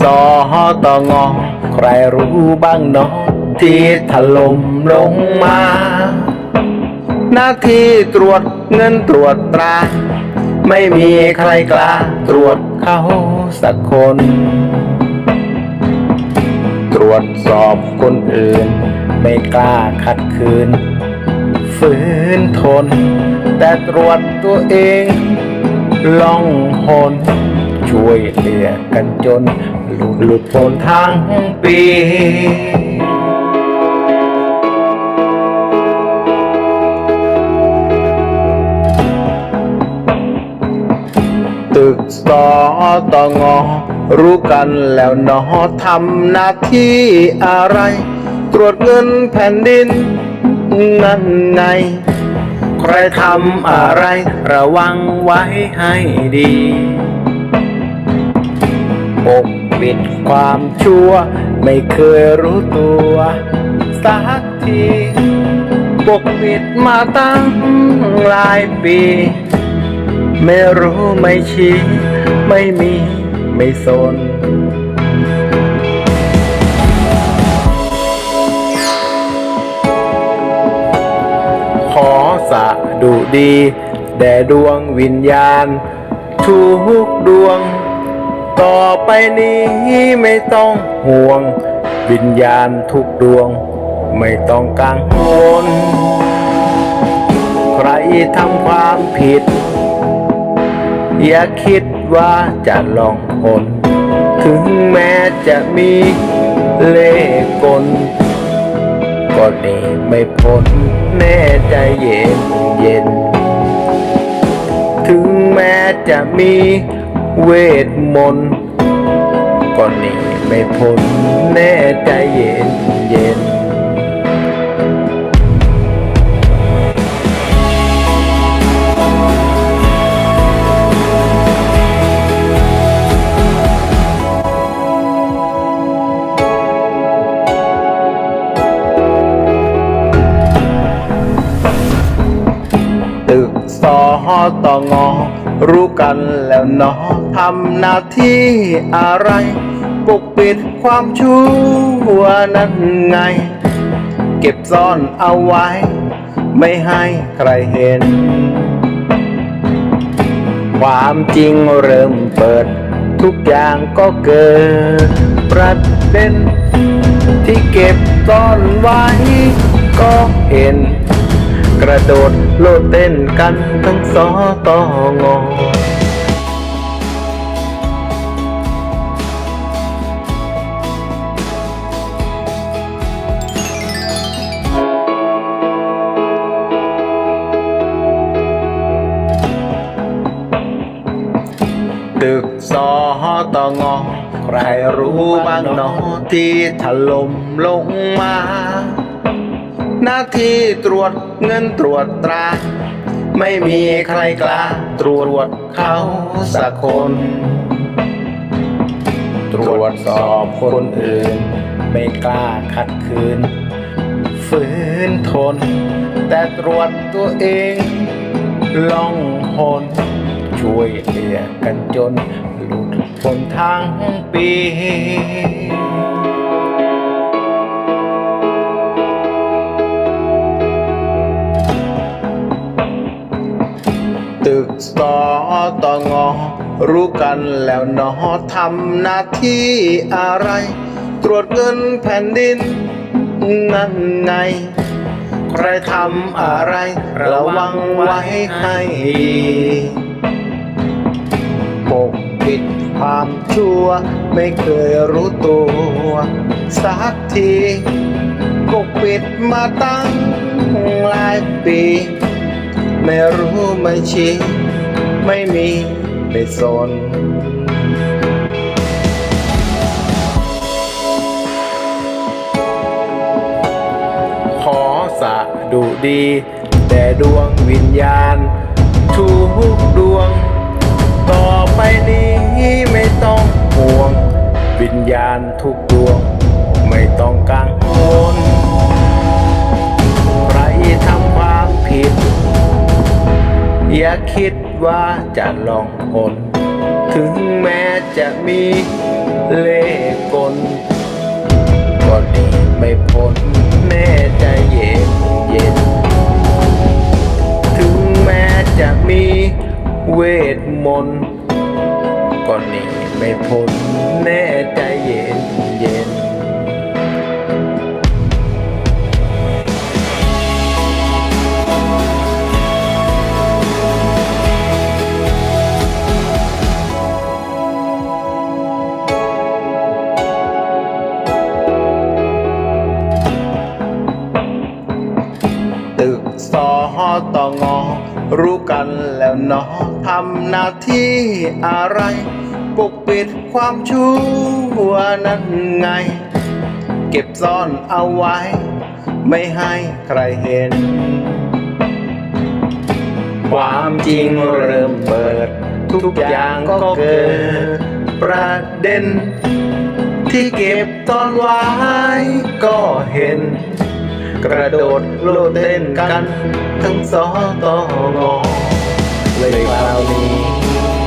สอตองอ ใครรู้บ้างเนาะที่ถล่มลงมา หน้าที่ตรวจเงินตรวจตรา ไม่มีใครกล้าตรวจเขาสักคน ตรวจสอบคนอื่น ไม่กล้าขัดขืนฝืนทน แต่ตรวจตัวเองล่องหน ช่วยเหลือกันจน หลุดหลุดพ้นทั้งปีตึกสอตองอ รู้กันแล้วนอทำหน้าที่อะไร ตรวจเงินแผ่นดิน นั่นไง ใครทำอะไรระวังไว้ให้ดี กปิดความชั่ว ไม่เคยรู้ตัวสักทีปกปิดมาตั้งหลายปี ไม่รู้ไม่ชี้ ไม่มีไม่สนขอสะดุดี แด่ดวงวิญญาณ ทุกดวง ต่อไปนี้ไม่ต้องห่วง วิญญาณทุกดวง ไม่ต้องกังวลใครทำความผิด อย่าคิดว่าจะลองหนถึงแม้จะมีเล่กลก็หนีไม่พ้นแน่ใจเย็นเย็น ถึงแม้จะมี เวทมนต์ก็หนีไม่พ้นแน่ใจเย็นเย็นตึกสอตองอรู้กันแล้วเนอ ทำหน้าที่อะไร ปกปิดความชั่วนั้นไง เก็บซ่อนเอาไว้ ไม่ให้ใครเห็น ความจริงเริ่มเปิด ทุกอย่างก็เกิด ประเด็น ที่เก็บซ่อนไว้ ก็เห็น กระโดดโลดเต้นกันทั้งสอตองอ ตึกสอตองอใครรู้บ้างเนอที่ถล่มลงมา หน้าที่ตรวจเงินตรวจตรา ไม่มีใครกล้าตรวจเขาสักคน ตรวจสอบคนอื่น ไม่กล้าขัดขืนฝืนทน แต่ตรวจตัวเองล่องหน ช่วยเหลือกันจนหลุดพ้นทั้งปีตึกสอตองอรู้กันแล้วนอทำหน้าที่อะไร ตรวจเงินแผ่นดิน นั่นไง ใครทำอะไร ระวังไว้ให้ ชั่ว ไม่เคยรู้ตัว สักทีปกปิดมาตั้งหลายปี ไม่รู้ไม่ชี้ไม่มีไม่สนขอสะดุดี แต่ดวงวิญญาณทุกดวง ต่อไปนี้ไม่ต้องห่วง วิญญาณทุกดวง ไม่ต้องกังวลใครทำความผิด อย่าคิดว่าจะลองคน ถึงแม้จะมีเล่ห์กล เวทมนต์ก็หนีไม่พ้นแน่ อ รู้กันแล้วเนาะทำหน้าที่อะไร ปกปิดความชั่วนั้นไง เก็บซ่อนเอาไว้ ไม่ให้ใครเห็น ความจริงเริ่มเปิด ทุกอย่างก็เกิด ประเด็น ที่เก็บตอนไว้ก็เห็น กระโดดโลดเต้นกัน ทั้งสอตองอเลยคราวนี้